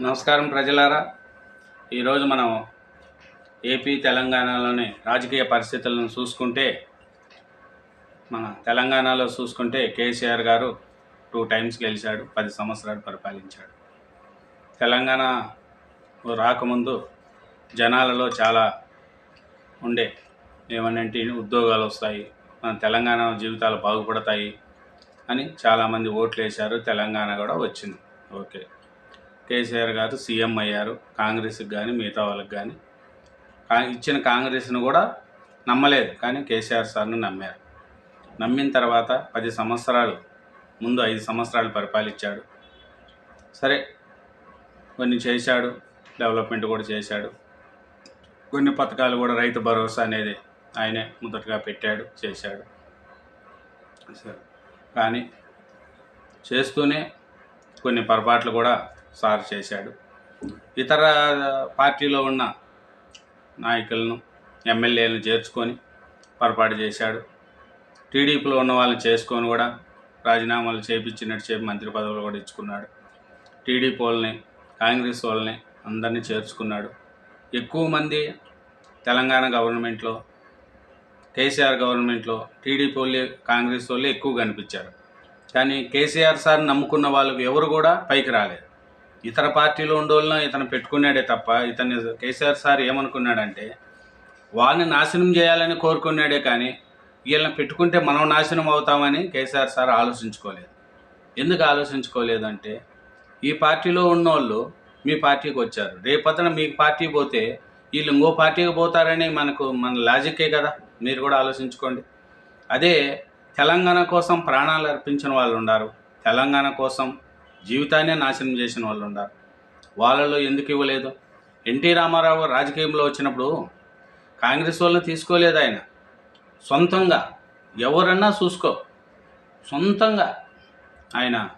నమస్కారం ప్రజలారా. ఈరోజు మనం ఏపీ తెలంగాణలోని రాజకీయ పరిస్థితులను చూసుకుంటే మన తెలంగాణలో చూసుకుంటే కేసీఆర్ గారు టూ టైమ్స్ గెలిచాడు పది సంవత్సరాలు పరిపాలించాడు. తెలంగాణ రాకముందు జనాలలో చాలా ఉండే ఏమనంటే ఉద్యోగాలు వస్తాయి మన తెలంగాణ జీవితాలు బాగుపడతాయి అని చాలామంది ఓట్లు వేశారు తెలంగాణ కూడా వచ్చింది. ఓకే. కేసీఆర్ గారు సీఎం అయ్యారు కాంగ్రెస్కి కానీ మిగతా వాళ్ళకి కానీ కా- ఇచ్చిన కాంగ్రెస్ను కూడా నమ్మలేదు కానీ కేసీఆర్ సార్ను నమ్మారు. నమ్మిన తర్వాత పది సంవత్సరాలు ముందు ఐదు సంవత్సరాలు పరిపాలించాడు. సరే కొన్ని చేశాడు డెవలప్మెంట్ కూడా చేశాడు. కొన్ని పథకాలు కూడా రైతు భరోసా అనేది ఆయనే మొదటగా పెట్టాడు చేశాడు. సరే కానీ చేస్తూనే కొన్ని పొరపాట్లు కూడా సార్ చేశాడు. ఇతర పార్టీలో ఉన్న నాయకులను ఎమ్మెల్యేలను చేర్చుకొని పొరపాటు చేశాడు. టీడీపీలో ఉన్న వాళ్ళని చేసుకొని కూడా రాజీనామాలు చేపించినట్టు చెప్పి మంత్రి పదవులు కూడా ఇచ్చుకున్నాడు. టీడీపీ వాళ్ళని కాంగ్రెస్ వాళ్ళని అందరినీ చేర్చుకున్నాడు. ఎక్కువ మంది తెలంగాణ గవర్నమెంట్లో కేసీఆర్ గవర్నమెంట్లో టీడీపీ వాళ్ళే కాంగ్రెస్ వాళ్ళే ఎక్కువ కనిపించారు. కానీ కేసీఆర్ సార్ నమ్ముకున్న వాళ్ళకి ఎవరు కూడా పైకి రాలేదు. ఇతర పార్టీలో ఉండోళ్ళను ఇతను పెట్టుకున్నాడే తప్ప ఇతన్ని కేసీఆర్ సార్ ఏమనుకున్నాడంటే వాళ్ళని నాశనం చేయాలని కోరుకున్నాడే కానీ వీళ్ళని పెట్టుకుంటే మనం నాశనం అవుతామని కేసీఆర్ సార్ ఆలోచించుకోలేదు. ఎందుకు ఆలోచించుకోలేదంటే ఈ పార్టీలో ఉన్నోళ్ళు మీ పార్టీకి వచ్చారు. రేపతన మీ పార్టీ పోతే వీళ్ళు ఇంకో పార్టీకి పోతారని మనకు మన లాజిక్కే కదా? మీరు కూడా ఆలోచించుకోండి. అదే తెలంగాణ కోసం ప్రాణాలు అర్పించిన వాళ్ళు ఉన్నారు. తెలంగాణ కోసం జీవితాన్నే నాశనం చేసిన వాళ్ళు ఉన్నారు. వాళ్ళలో ఎందుకు ఇవ్వలేదు? ఎన్టీ రామారావు రాజకీయంలో వచ్చినప్పుడు కాంగ్రెస్ వాళ్ళు తీసుకోలేదు ఆయన. సొంతంగా ఎవరన్నా చూసుకో. సొంతంగా ఆయన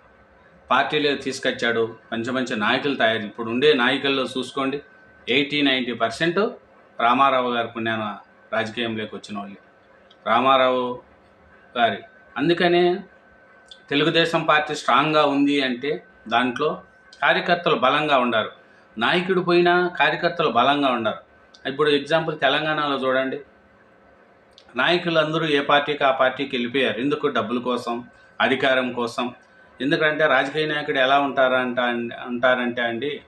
పార్టీలో తీసుకొచ్చాడు. మంచి మంచి నాయకులు తయారు. ఇప్పుడు ఉండే నాయకుల్లో చూసుకోండి. ఎయిటీ నైంటీ పర్సెంట్ రామారావు గారి పుణ్యాన రాజకీయంలోకి వచ్చిన వాళ్ళు రామారావు గారి. అందుకనే తెలుగుదేశం పార్టీ స్ట్రాంగ్గా ఉంది అంటే దాంట్లో కార్యకర్తలు బలంగా ఉన్నారు నాయకుడు పోయినా కార్యకర్తలు బలంగా ఉన్నారు ఇప్పుడు ఎగ్జాంపుల్ తెలంగాణలో చూడండి. నాయకులు అందరూ ఏ పార్టీకి ఆ పార్టీకి వెళ్ళిపోయారు. ఎందుకు? డబ్బుల కోసం అధికారం కోసం. ఎందుకంటే రాజకీయ నాయకుడు ఎలా ఉంటారంట అంటారంటే అండి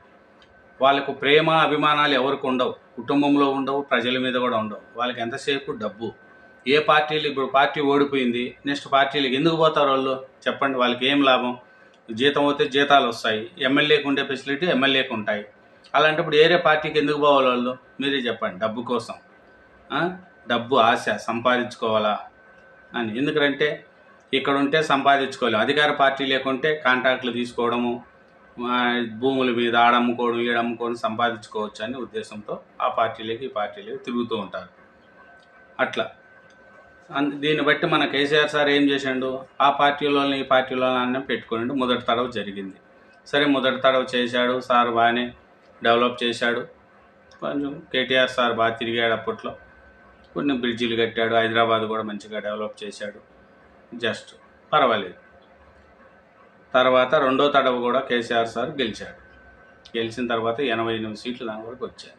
వాళ్ళకు ప్రేమ అభిమానాలు ఎవరికి ఉండవు. కుటుంబంలో ఉండవు ప్రజల మీద కూడా ఉండవు. వాళ్ళకి ఎంతసేపు? డబ్బు. ఏ పార్టీలు ఇప్పుడు పార్టీ ఓడిపోయింది నెక్స్ట్ పార్టీలకు ఎందుకు పోతారు వాళ్ళు? చెప్పండి వాళ్ళకి ఏం లాభం? జీతం పోతే జీతాలు వస్తాయి. ఎమ్మెల్యేకి ఉండే ఫెసిలిటీ ఎమ్మెల్యేకి ఉంటాయి. అలాంటప్పుడు ఏరే పార్టీకి ఎందుకు పోవాలి వాళ్ళు? మీరే చెప్పండి డబ్బు కోసం. డబ్బు ఆశ సంపాదించుకోవాలా? అని. ఎందుకంటే ఇక్కడ ఉంటే సంపాదించుకోలేము అధికార పార్టీ లేకుంటే కాంట్రాక్ట్లు తీసుకోవడము భూముల మీద ఆడమ్ముకోవడం ఈడమ్ముకోవడం సంపాదించుకోవచ్చు అనే ఉద్దేశంతో ఆ పార్టీలకి ఈ పార్టీలకి తిరుగుతూ ఉంటారు. అట్లా. దీన్ని బట్టి మన కేసీఆర్ సార్ ఏం చేశాడు ఆ పార్టీలోని ఈ పార్టీలోని అన్న పెట్టుకుని మొదటి తడవ జరిగింది. సరే మొదటి తడవ చేశాడు. సార్ బాగానే డెవలప్ చేశాడు. కొంచెం కేటీఆర్ సార్ బాగా తిరిగాడు అప్పట్లో. కొన్ని బ్రిడ్జిలు కట్టాడు. హైదరాబాద్ కూడా మంచిగా డెవలప్ చేశాడు. జస్ట్ పర్వాలేదు. తర్వాత రెండో తడవ కూడా కేసీఆర్ సార్ గెలిచాడు. గెలిచిన తర్వాత ఎనభై ఎనిమిది సీట్లు దాని వరకు వచ్చాయి.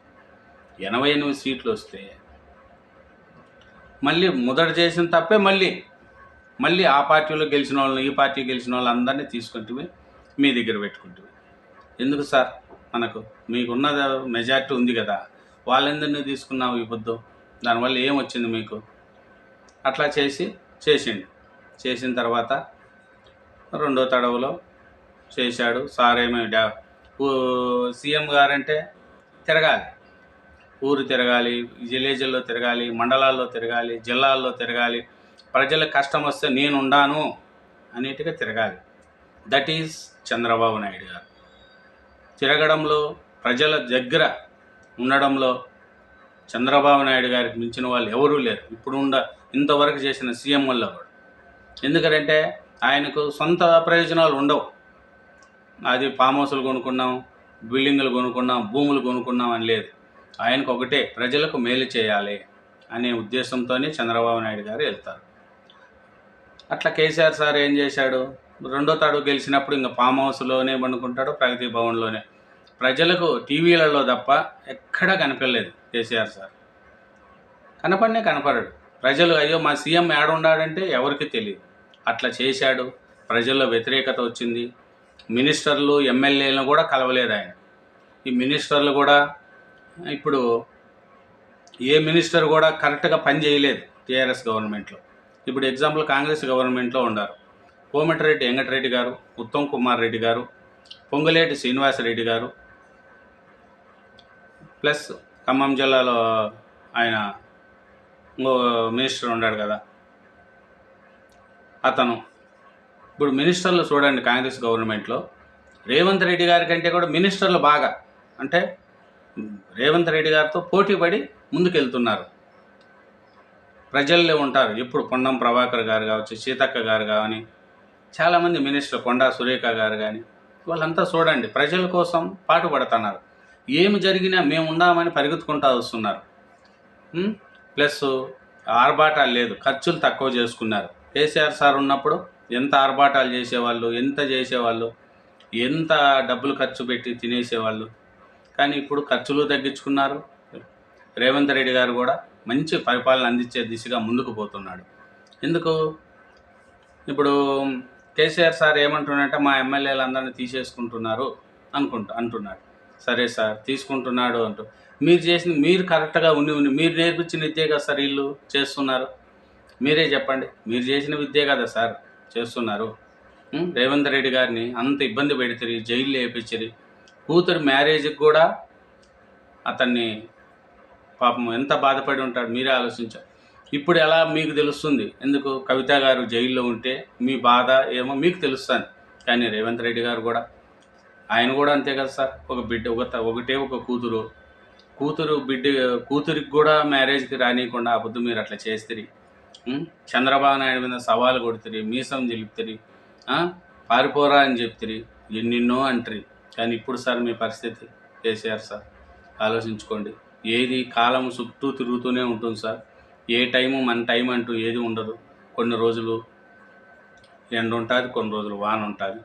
ఎనభై ఎనిమిది సీట్లు వస్తే మళ్ళీ మొదట చేసిన తప్పే మళ్ళీ మళ్ళీ ఆ పార్టీలో గెలిచిన వాళ్ళని ఈ పార్టీ గెలిచిన వాళ్ళందరినీ తీసుకుంటే మీ దగ్గర పెట్టుకుంటే ఎందుకు సార్? మనకు మీకున్న మెజార్టీ ఉంది కదా. వాళ్ళందరినీ తీసుకున్నావు ఈ పొద్దు? దానివల్ల ఏం వచ్చింది మీకు? అట్లా చేసి చేసిండు. చేసిన తర్వాత రెండో తడవలో చేశాడు. సార్ ఏమి డా సీఎం గారంటే తిరగాలి. ఊరు తిరగాలి విలేజ్ల్లో తిరగాలి మండలాల్లో తిరగాలి జిల్లాల్లో తిరగాలి. ప్రజలకు కష్టం వస్తే నేను ఉండాను అనేటిగా తిరగాలి. దట్ ఈజ్ చంద్రబాబు నాయుడు గారు. తిరగడంలో ప్రజల దగ్గర ఉండడంలో చంద్రబాబు నాయుడు గారికి మించిన వాళ్ళు ఎవరూ లేరు. ఇప్పుడు ఉండ ఇంతవరకు చేసిన సీఎంఎల్లో కూడా. ఎందుకంటే ఆయనకు సొంత ప్రయోజనాలు ఉండవు. అది ఫామ్ హౌస్లు కొనుక్కున్నాం బిల్డింగులు కొనుక్కున్నాం భూములు కొనుక్కున్నాం అని లేదు. ఆయనకు ఒకటే ప్రజలకు మేలు చేయాలి అనే ఉద్దేశంతోనే చంద్రబాబు నాయుడు గారు వెళ్తారు. అట్లా కేసీఆర్ సార్ ఏం చేశాడు? రెండో తాడు గెలిచినప్పుడు ఇంకా ఫామ్ హౌస్లోనే పండుకుంటాడు ప్రగతి భవన్లోనే. ప్రజలకు టీవీలలో తప్ప ఎక్కడా కనపడలేదు కేసీఆర్ సార్. కనపడనే కనపడడు. ప్రజలు అయ్యో మా సీఎం ఏడున్నాడంటే ఎవరికి తెలియదు అట్లా చేశాడు. ప్రజల్లో వ్యతిరేకత వచ్చింది. మినిస్టర్లు ఎమ్మెల్యేలను కూడా కలవలేదు ఆయన. ఈ మినిస్టర్లు కూడా ఇప్పుడు ఏ మినిస్టర్ కూడా కరెక్ట్గా పని చేయలేదు టీఆర్ఎస్ గవర్నమెంట్లో. ఇప్పుడు ఎగ్జాంపుల్ కాంగ్రెస్ గవర్నమెంట్లో ఉన్నారు. కోమటిరెడ్డి వెంకటరెడ్డి గారు ఉత్తమ్ కుమార్ రెడ్డి గారు పొంగులేటి శ్రీనివాసరెడ్డి గారు ప్లస్ ఖమ్మం జిల్లాలో ఆయన ఇంకో మినిస్టర్ ఉన్నాడు కదా అతను. ఇప్పుడు మినిస్టర్లు చూడండి కాంగ్రెస్ గవర్నమెంట్లో. రేవంత్ రెడ్డి గారి కంటే కూడా మినిస్టర్లు బాగా. అంటే రేవంత్ రెడ్డి గారితో పోటీ పడి ముందుకెళ్తున్నారు. ప్రజల్లో ఉంటారు. ఇప్పుడు పొన్నం ప్రభాకర్ గారు కావచ్చు సీతక్క గారు కానీ చాలామంది మినిస్టర్ కొండా సురేఖ గారు కానీ వాళ్ళంతా చూడండి ప్రజల కోసం పాటుపడుతున్నారు ఏమి జరిగినా మేము ఉన్నామని పరిగెత్తుకుంటా వస్తున్నారు. ప్లస్ ఆర్భాటాలు లేదు ఖర్చులు తక్కువ చేసుకున్నారు. కేసీఆర్ సార్ ఉన్నప్పుడు ఎంత ఆర్భాటాలు చేసేవాళ్ళు ఎంత చేసేవాళ్ళు ఎంత డబ్బులు ఖర్చు పెట్టి తినేసేవాళ్ళు కానీ ఇప్పుడు ఖర్చులు తగ్గించుకున్నారు. రేవంత్ రెడ్డి గారు కూడా మంచి పరిపాలన అందించే దిశగా ముందుకు పోతున్నాడు. ఎందుకు? ఇప్పుడు కేసీఆర్ సార్ ఏమంటున్నాడంటే మా ఎమ్మెల్యేలు అందరిని తీసేసుకుంటున్నారు అనుకుంటా అంటున్నాడు. సరే సార్ తీసుకుంటున్నాడు అంటూ. మీరు చేసిన మీరు కరెక్ట్గా ఉండి ఉండి మీరు నేర్పించిన విద్యే కదా సార్ వీళ్ళు చేస్తున్నారు. మీరే చెప్పండి. మీరు చేసిన విద్యే కదా సార్ చేస్తున్నారు. రేవంత్ రెడ్డి గారిని అంత ఇబ్బంది పెడితే జైలు వేయించిరి కూతురు మ్యారేజ్కి కూడా అతన్ని పాపం ఎంత బాధపడి ఉంటాడు మీరే ఆలోచించారు ఇప్పుడు ఎలా మీకు తెలుస్తుంది? ఎందుకు కవిత గారు జైల్లో ఉంటే మీ బాధ ఏమో మీకు తెలుస్తుంది. కానీ రేవంత్ రెడ్డి గారు కూడా. ఆయన కూడా అంతే కదా సార్. ఒక బిడ్డ ఒక ఒకటే ఒక కూతురు. కూతురు బిడ్డ కూతురికి కూడా మ్యారేజ్కి రానియకుండా ఆ మీరు అట్లా చేస్తుంది చంద్రబాబు నాయుడు మీద సవాలు కొడుతుంది మీసం చెలుపుతుంది పారిపోరా అని చెప్తుంది ఎన్నెన్నో అంటారు. కానీ ఇప్పుడు సార్ మీ పరిస్థితి కేసీఆర్ సార్ ఆలోచించుకోండి. ఏది కాలం చుట్టూ తిరుగుతూనే ఉంటుంది సార్. ఏ టైము మన టైం అంటూ ఏది ఉండదు. కొన్ని రోజులు ఎండ ఉంటుంది కొన్ని రోజులు వాన ఉంటుంది.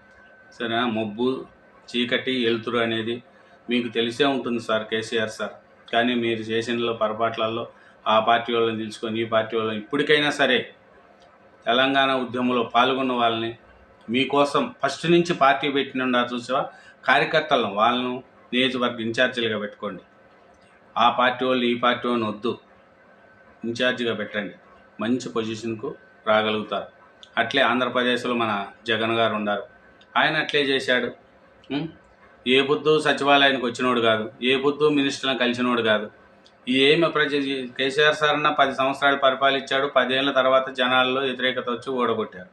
సరేనా? మబ్బు చీకటి వెలుతురు అనేది మీకు తెలిసే ఉంటుంది సార్ కేసీఆర్ సార్. కానీ మీరు చేసిన పొరపాట్లలో ఆ పార్టీ వాళ్ళని తెలుసుకొని ఈ పార్టీ వాళ్ళని ఇప్పటికైనా సరే తెలంగాణ ఉద్యమంలో పాల్గొన్న వాళ్ళని మీకోసం ఫస్ట్ నుంచి పార్టీ పెట్టిన చూసావా? కార్యకర్తలను వాళ్ళను నియోజకవర్గ ఇన్ఛార్జీలుగా పెట్టుకోండి. ఆ పార్టీ వాళ్ళు ఈ పార్టీ వాళ్ళని వద్దు. ఇన్ఛార్జిగా పెట్టండి. మంచి పొజిషన్కు రాగలుగుతారు. అట్లే ఆంధ్రప్రదేశ్లో మన జగన్ గారు ఉన్నారు. ఆయన అట్లే చేశాడు. ఏ బుద్ధు సచివాలయానికి వచ్చినోడు కాదు. ఏ బుద్ధు మినిస్టర్లను కలిసినోడు కాదు. ఏమి ప్రజ కేసీఆర్ సార్ అన్న పది సంవత్సరాలు పరిపాలించాడు. పదేళ్ళ తర్వాత జనాల్లో వ్యతిరేకత వచ్చి ఓడగొట్టారు.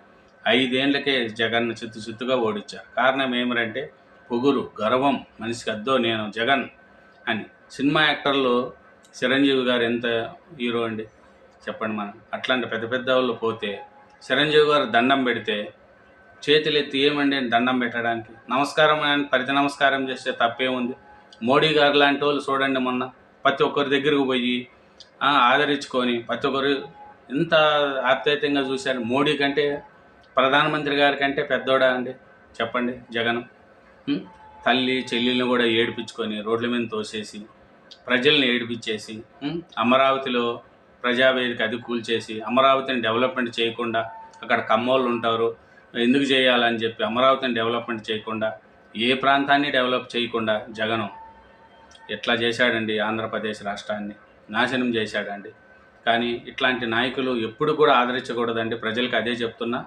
ఐదేళ్ళకే జగన్ చిత్తు చిత్తుగా ఓడించారు కారణం ఏమిటంటే పొగురు గర్వం మనిషికి అద్దో నేను జగన్ అని. సినిమా యాక్టర్లు చిరంజీవి గారు ఎంత హీరో అండి? చెప్పండి మనం. అట్లాంటి పెద్ద పెద్ద వాళ్ళు పోతే చిరంజీవి గారు దండం పెడితే చేతులు ఎత్తి ఏమండి అని దండం పెట్టడానికి? నమస్కారం అని పరిధి నమస్కారం చేస్తే తప్పేముంది? మోడీ గారు లాంటి వాళ్ళు చూడండి మొన్న. ప్రతి ఒక్కరి దగ్గరకు పోయి ఆదరించుకొని ప్రతి ఒక్కరు ఎంత ఆప్యాయతంగా చూశారు? మోడీ కంటే ప్రధానమంత్రి గారి కంటే పెద్దోడా అండి? చెప్పండి జగన్. తల్లి చెల్లెల్ని కూడా ఏడిపించుకొని రోడ్ల మీద తోసేసి ప్రజల్ని ఏడిపించేసి అమరావతిలో ప్రజావేదిక అది కూల్చేసి అమరావతిని డెవలప్మెంట్ చేయకుండా అక్కడ కమ్మోళ్ళు ఉంటారు ఎందుకు చేయాలని చెప్పి అమరావతిని డెవలప్మెంట్ చేయకుండా ఏ ప్రాంతాన్ని డెవలప్ చేయకుండా జగను ఎట్లా చేశాడండి ఆంధ్రప్రదేశ్ రాష్ట్రాన్ని? నాశనం చేశాడండి. కానీ ఇట్లాంటి నాయకులు ఎప్పుడు కూడా ఆదరించకూడదండి. ప్రజలకు అదే చెప్తున్నా.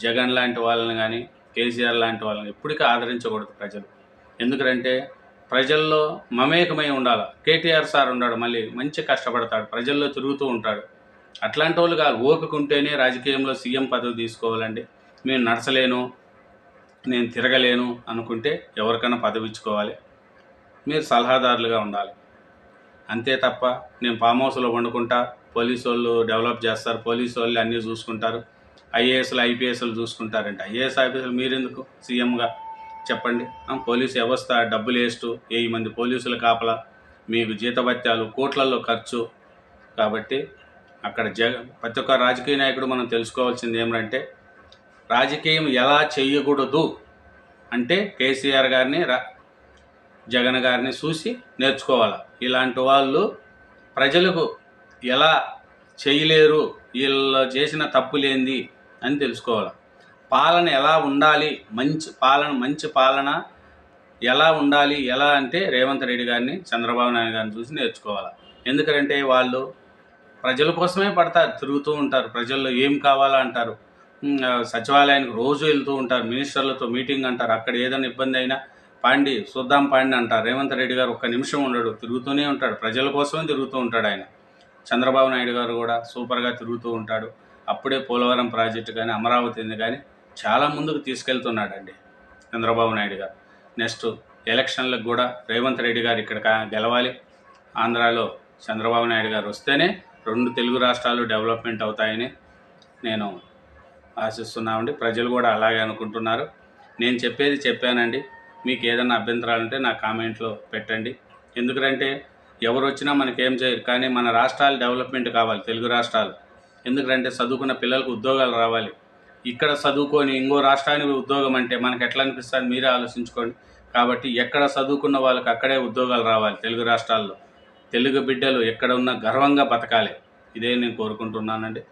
జగన్ లాంటి వాళ్ళని కానీ కేసీఆర్ లాంటి వాళ్ళని ఎప్పటికీ ఆదరించకూడదు ప్రజలు. ఎందుకంటే ప్రజల్లో మమేకమై ఉండాలి. కేటీఆర్ సార్ ఉన్నాడు మళ్ళీ మంచి కష్టపడతాడు ప్రజల్లో తిరుగుతూ ఉంటాడు. అట్లాంటి వాళ్ళు కాదు ఓపిక రాజకీయంలో సీఎం పదవి తీసుకోవాలండి. నేను నడచలేను నేను తిరగలేను అనుకుంటే ఎవరికైనా పదవి ఇచ్చుకోవాలి. మీరు సలహాదారులుగా ఉండాలి. అంతే తప్ప నేను ఫామ్ హౌస్లో వండుకుంటా పోలీసు వాళ్ళు డెవలప్ చేస్తారు పోలీసు వాళ్ళు అన్నీ చూసుకుంటారు. ఐఏఎస్లు ఐపీఎస్లు చూసుకుంటారంటే. ఐఏఎస్ ఐపీఎస్లు మీరెందుకు సీఎంగా? చెప్పండి. పోలీసు వ్యవస్థ డబ్బులు వేస్ట్ వెయ్యి మంది పోలీసుల కాపలా మీకు జీతభత్యాలు కోట్లలో ఖర్చు. కాబట్టి అక్కడ జగ ప్రతి ఒక్క రాజకీయ నాయకుడు మనం తెలుసుకోవాల్సింది ఏమిటంటే రాజకీయం ఎలా చేయకూడదు అంటే కేసీఆర్ గారిని రా జగన్ గారిని చూసి నేర్చుకోవాలి? ఇలాంటి వాళ్ళు ప్రజలకు ఎలా చేయలేరు? వీళ్ళు చేసిన తప్పులేంది? అని తెలుసుకోవాలి. పాలన ఎలా ఉండాలి? మంచి పాలన మంచి పాలన ఎలా ఉండాలి? ఎలా అంటే రేవంత్ రెడ్డి గారిని చంద్రబాబు నాయుడు గారిని చూసి నేర్చుకోవాలి? ఎందుకంటే వాళ్ళు ప్రజల కోసమే పడతారు తిరుగుతూ ఉంటారు. ప్రజల్లో ఏం కావాలా అంటారు. సచివాలయానికి రోజు వెళ్తూ ఉంటారు. మినిస్టర్లతో మీటింగ్ అంటారు. అక్కడ ఏదైనా ఇబ్బంది అయినా పాండి చూద్దాం పాండి అంటారు. రేవంత్ రెడ్డి గారు ఒక్క నిమిషం ఉండడు. తిరుగుతూనే ఉంటాడు. ప్రజల కోసమే తిరుగుతూ ఉంటాడు ఆయన. చంద్రబాబు నాయుడు గారు కూడా సూపర్గా తిరుగుతూ ఉంటాడు. అప్పుడే పోలవరం ప్రాజెక్టు కానీ అమరావతిని కానీ చాలా ముందుకు తీసుకెళ్తున్నాడండి చంద్రబాబు నాయుడు గారు. నెక్స్ట్ ఎలక్షన్లకు కూడా రేవంత్ రెడ్డి గారు ఇక్కడ గెలవాలి. ఆంధ్రాలో చంద్రబాబు నాయుడు గారు వస్తేనే రెండు తెలుగు రాష్ట్రాలు డెవలప్మెంట్ అవుతాయని నేను ఆశిస్తున్నామండి. ప్రజలు కూడా అలాగే అనుకుంటున్నారు. నేను చెప్పేది చెప్పానండి. మీకు ఏదైనా అభ్యంతరాలు ఉంటే నా కామెంట్లో పెట్టండి. ఎందుకంటే ఎవరు వచ్చినా మనకేం చేయరు. కానీ మన రాష్ట్రాలు డెవలప్మెంట్ కావాలి. తెలుగు రాష్ట్రాలు ఎందుకంటే చదువుకున్న పిల్లలకు ఉద్యోగాలు రావాలి. ఇక్కడ చదువుకొని ఇంకో రాష్ట్రానికి ఉద్యోగం అంటే మనకు ఎట్లా అనిపిస్తుంది మీరే ఆలోచించుకోండి. కాబట్టి ఎక్కడ చదువుకున్న వాళ్ళకి అక్కడే ఉద్యోగాలు రావాలి తెలుగు రాష్ట్రాల్లో. తెలుగు బిడ్డలు ఎక్కడ ఉన్నా గర్వంగా బతకాలి. ఇదే నేను కోరుకుంటున్నానండి.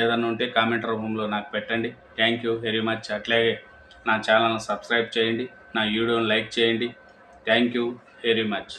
ఏదన్నా ఉంటే కామెంట్ రూపంలో నాకు పెట్టండి. థ్యాంక్ యూ వెరీ మచ్ అట్లాగే నా ఛానల్ని సబ్స్క్రైబ్ చేయండి. నా వీడియోని లైక్ చేయండి. Thank you very much